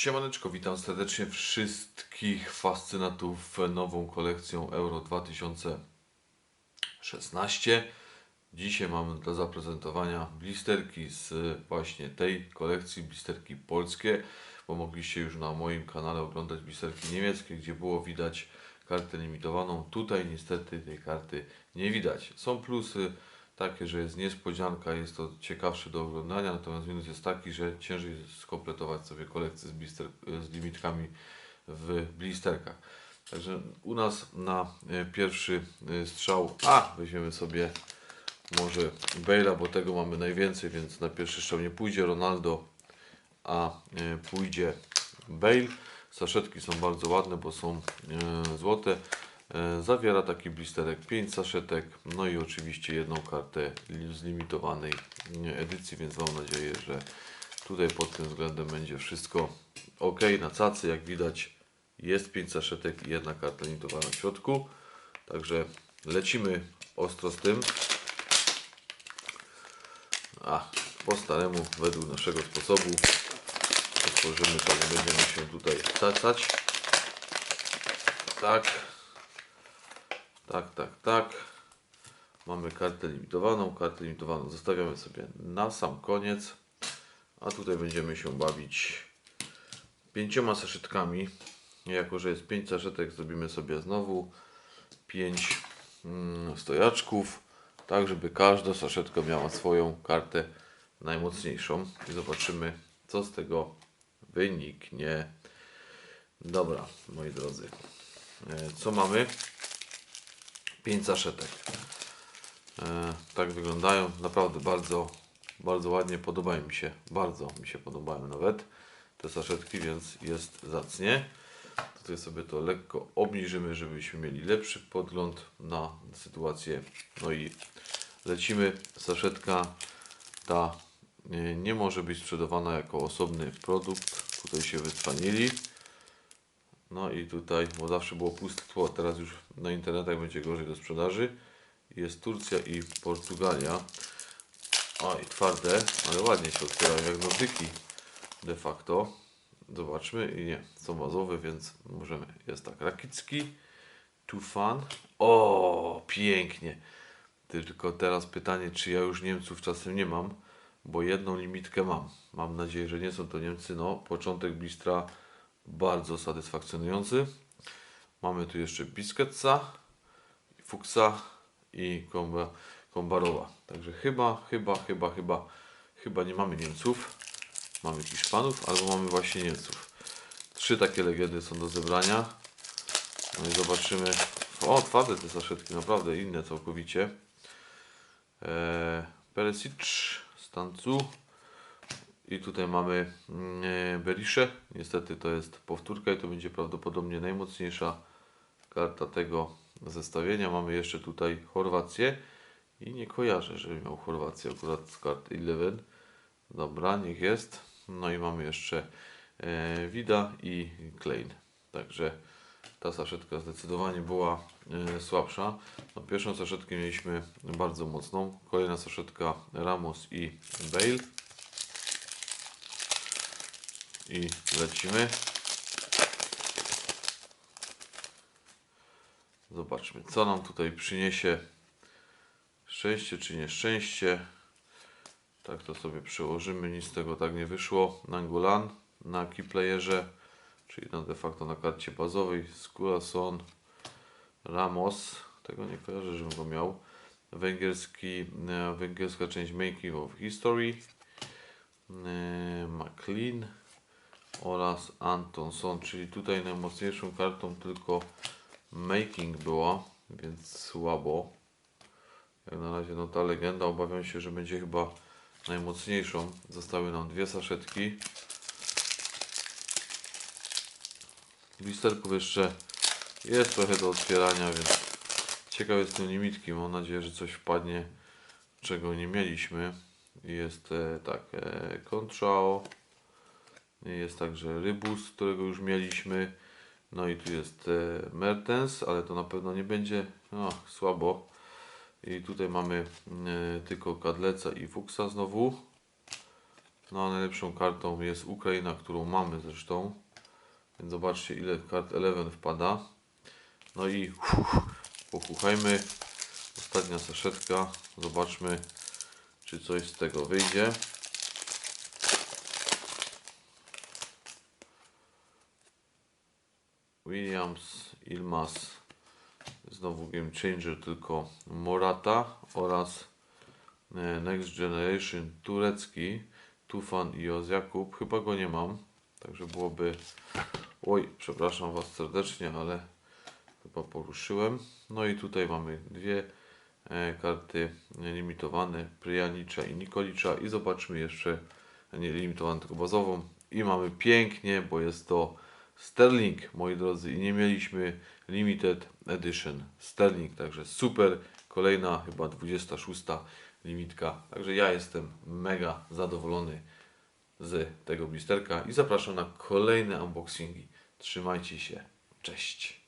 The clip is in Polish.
Siemaneczko, witam serdecznie wszystkich fascynatów nową kolekcją Euro 2016. Dzisiaj mamy do zaprezentowania blisterki z właśnie tej kolekcji, blisterki polskie, bo mogliście już na moim kanale oglądać blisterki niemieckie, gdzie było widać kartę limitowaną. Tutaj niestety tej karty nie widać. Są plusy takie, że jest niespodzianka, jest to ciekawsze do oglądania, natomiast minus jest taki, że ciężej skompletować sobie kolekcję z, blister, z limitkami w blisterkach. Także u nas na e, pierwszy e, strzał, a weźmiemy sobie może Bale'a, bo tego mamy najwięcej, więc na pierwszy strzał nie pójdzie Ronaldo, a e, pójdzie Bale. Saszetki są bardzo ładne, bo są złote. E, Zawiera taki blisterek 5 saszetek, no i oczywiście jedną kartę z limitowanej e, edycji, więc mam nadzieję, że tutaj pod tym względem będzie wszystko ok. Na cacy, jak widać, jest 5 saszetek i jedna karta limitowana w środku. Także lecimy ostro z tym. A, po staremu, według naszego sposobu. Otworzymy to, nie będziemy się tutaj cacać. Tak. Tak, tak, tak. Mamy kartę limitowaną. Kartę limitowaną zostawiamy sobie na sam koniec. A tutaj będziemy się bawić pięcioma saszetkami. Jako, że jest pięć saszetek, zrobimy sobie znowu pięć mm, stojaczków. Tak, żeby każda saszetka miała swoją kartę najmocniejszą. I zobaczymy, co z tego wyniknie. Dobra, moi drodzy. E, Co mamy? 5 saszetek. E, tak wyglądają. Naprawdę bardzo, bardzo ładnie podobają mi się. Bardzo mi się podobają nawet te saszetki, więc jest zacnie. Tutaj sobie to lekko obniżymy, żebyśmy mieli lepszy podgląd na sytuację. No i lecimy. Saszetka ta nie, nie może być sprzedawana jako osobny produkt. Tutaj się wycwanili. No i tutaj, bo zawsze było puste tło, teraz już na internetach będzie gorzej do sprzedaży. Jest Turcja i Portugalia. O i twarde, ale ładnie się otwierają jak nordyki de facto. Zobaczmy i nie, są bazowe, więc możemy. Jest tak, Rakicki, Tufan. O, pięknie. Tylko teraz pytanie, czy ja już Niemców czasem nie mam, bo jedną limitkę mam. Mam nadzieję, że nie są to Niemcy. No, początek blistra bardzo satysfakcjonujący. Mamy tu jeszcze Bisketsa, Fuchsa i Komba, Kombarowa. Także chyba, chyba, chyba, chyba, chyba nie mamy Niemców. Mamy Hiszpanów albo mamy właśnie Niemców. Trzy takie legendy są do zebrania. No i zobaczymy. O, twarde te saszetki, naprawdę inne całkowicie. Eee, Peresic, Stancu. I tutaj mamy mm, e, Berisze. Niestety to jest powtórka i to będzie prawdopodobnie najmocniejsza karta tego zestawienia. Mamy jeszcze tutaj Chorwację. I nie kojarzę, żeby miał Chorwację akurat z kart 11. Dobra, niech jest. No i mamy jeszcze e, Wida i Klein. Także ta saszetka zdecydowanie była e, słabsza. No, pierwszą saszetkę mieliśmy bardzo mocną. Kolejna saszetka Ramos i Bale. I lecimy. Zobaczmy, co nam tutaj przyniesie szczęście czy nieszczęście. Tak to sobie przełożymy, nic z tego tak nie wyszło. Nangolan na keyplayerze, czyli na de facto na karcie bazowej. Skulason, Ramos, tego nie kojarzę, żebym go miał. Węgierski, e, węgierska część Making of History. E, McLean oraz Antonson, czyli tutaj najmocniejszą kartą tylko Making była, więc słabo. Jak na razie no ta legenda obawiam się, że będzie chyba najmocniejszą. Zostały nam dwie saszetki. Blisterków jeszcze jest trochę do otwierania, więc ciekaw jestem limitki. Mam nadzieję, że coś wpadnie, czego nie mieliśmy. Jest e, tak, e, Control. Jest także Rybus, którego już mieliśmy. No i tu jest e, Mertens, ale to na pewno nie będzie no, słabo. I tutaj mamy e, tylko Kadleca i Fuchsa znowu. No a najlepszą kartą jest Ukraina, którą mamy zresztą. Więc zobaczcie ile kart 11 wpada. No i pochuchajmy. Ostatnia saszetka. Zobaczmy czy coś z tego wyjdzie. Williams, Ilmas, znowu Game Changer, tylko Morata oraz e, Next Generation turecki, Tufan i Jakub. Chyba go nie mam, także byłoby. Oj, przepraszam Was serdecznie, ale chyba poruszyłem. No i tutaj mamy dwie e, karty limitowane, Pryjanicza i Nikolicza i zobaczmy jeszcze nie limitowaną, tylko bazową. I mamy pięknie, bo jest to Sterling, moi drodzy, i nie mieliśmy Limited Edition Sterling, także super, kolejna chyba 26 limitka, także ja jestem mega zadowolony z tego blisterka i zapraszam na kolejne unboxingi. Trzymajcie się, cześć!